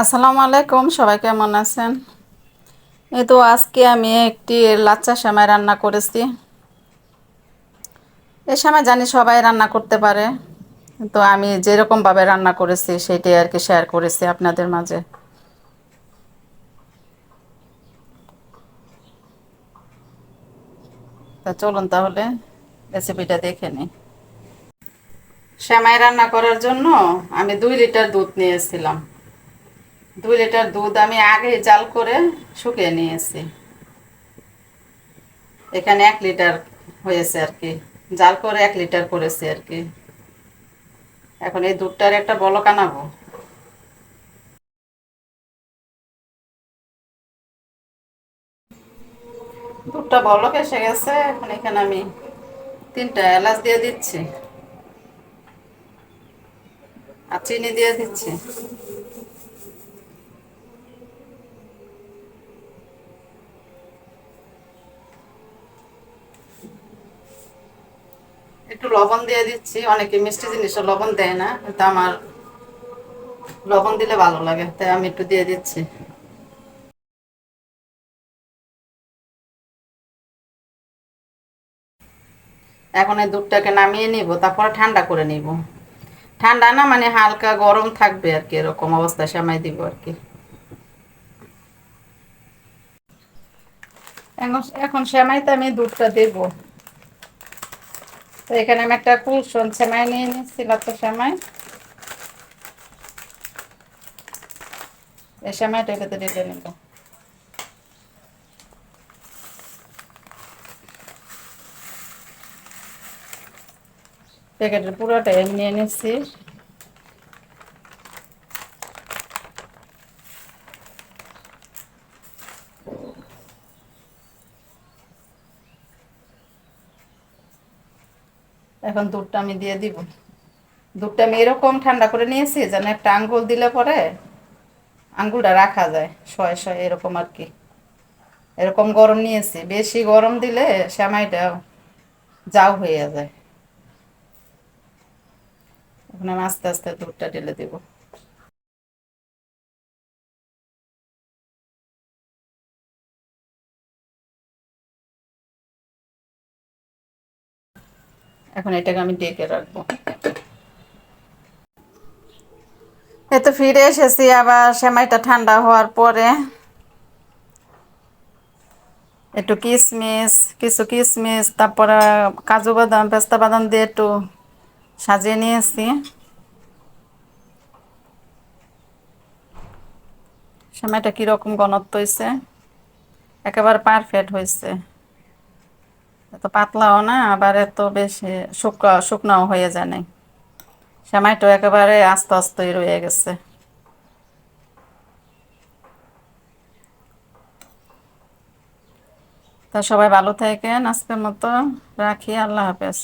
আসসালামু আলাইকুম, সবাই কেমন আছেন? এই তো আজকে আমি একটি লাচ্চা সেমাই রান্না করেছি। এ সময় জানি সবাই রান্না করতে পারে, তো আমি যেরকমভাবে রান্না করেছি সেটাই আর কি শেয়ার করেছি আপনাদের মাঝে। তা চলুন তাহলে রেসিপিটা দেখে নিই। সেমাই রান্না করার জন্য আমি দুই লিটার দুধ নিয়েছিলাম। দুই লিটার দুধ আমি আগে জাল করে শুকিয়ে নিয়েছি। এখানে এক লিটার হয়েছে আর কি। জাল করে এক লিটার করেছি আর কি। এখন এই দুধটার একটা বলক আনাবো। দুধটা বলক এসে গেছে, এখন এখানে আমি তিনটা এলাচ দিয়ে দিচ্ছি। আর চিনি দিয়ে দিচ্ছি। একটু লবণ দিয়ে দিচ্ছি। অনেকে মিষ্টি জিনিসও লবণ দেয় না, কিন্তু আমার লবণ দিলে ভালো লাগে, তাই আমি একটু দিয়ে দিচ্ছি। এখন এই দুধটাকে নামিয়ে নিব, তারপরে ঠান্ডা করে নিব। ঠান্ডা না মানে হালকা গরম থাকবে আর কি, এরকম অবস্থায় সামাই দিব আর কি। এখন সেমাইতে আমি দুধটা দেব। তো এখানে আমি একটা কুলসন সেমাই নিয়ে নিচ্ছি লাচ্ছা সেমাই। এই সেমাইটা এটাতে ঢেলে নিব। প্যাকেটের পুরোটাই আমি নিয়ে নিচ্ছি এখন দুধটা আমি দিয়ে দিব। দুধটা আমি এরকম ঠান্ডা করে নিয়েছি যেন একটা আঙ্গুল দিলে পরে আঙ্গুলটা রাখা যায়, শয়ে শয়ে এরকম আর কি। এরকম গরম নিয়েছি, বেশি গরম দিলে শ্যামাইটা যাও হয়ে যায়। এখন আমি আস্তে আস্তে দুধটা ঢেলে দেব। এখন এটাকে আমি ডেকে রাখব। এ ফিরে এসেছি, আবার সেমাইটা ঠান্ডা হওয়ার পরে। একটু কিশমিশ কিছু কিশমিশ তারপরে কাজু বাদাম, পেস্তা বাদাম দিয়ে একটু সাজিয়ে নিয়েছি। সেমাইটা কীরকম ঘনত্ব হয়েছে একেবারে পারফেক্ট হয়েছে এত পাতলাও না, আবার এত বেশি শুকনো শুকনাও হয়ে যায় নাই। সেমাইটো একেবারে আস্তে আস্তেই রয়ে গেছে। তা সবাই ভালো থাকেন, আজকের মতো রাখি, আল্লাহ হাফেজ।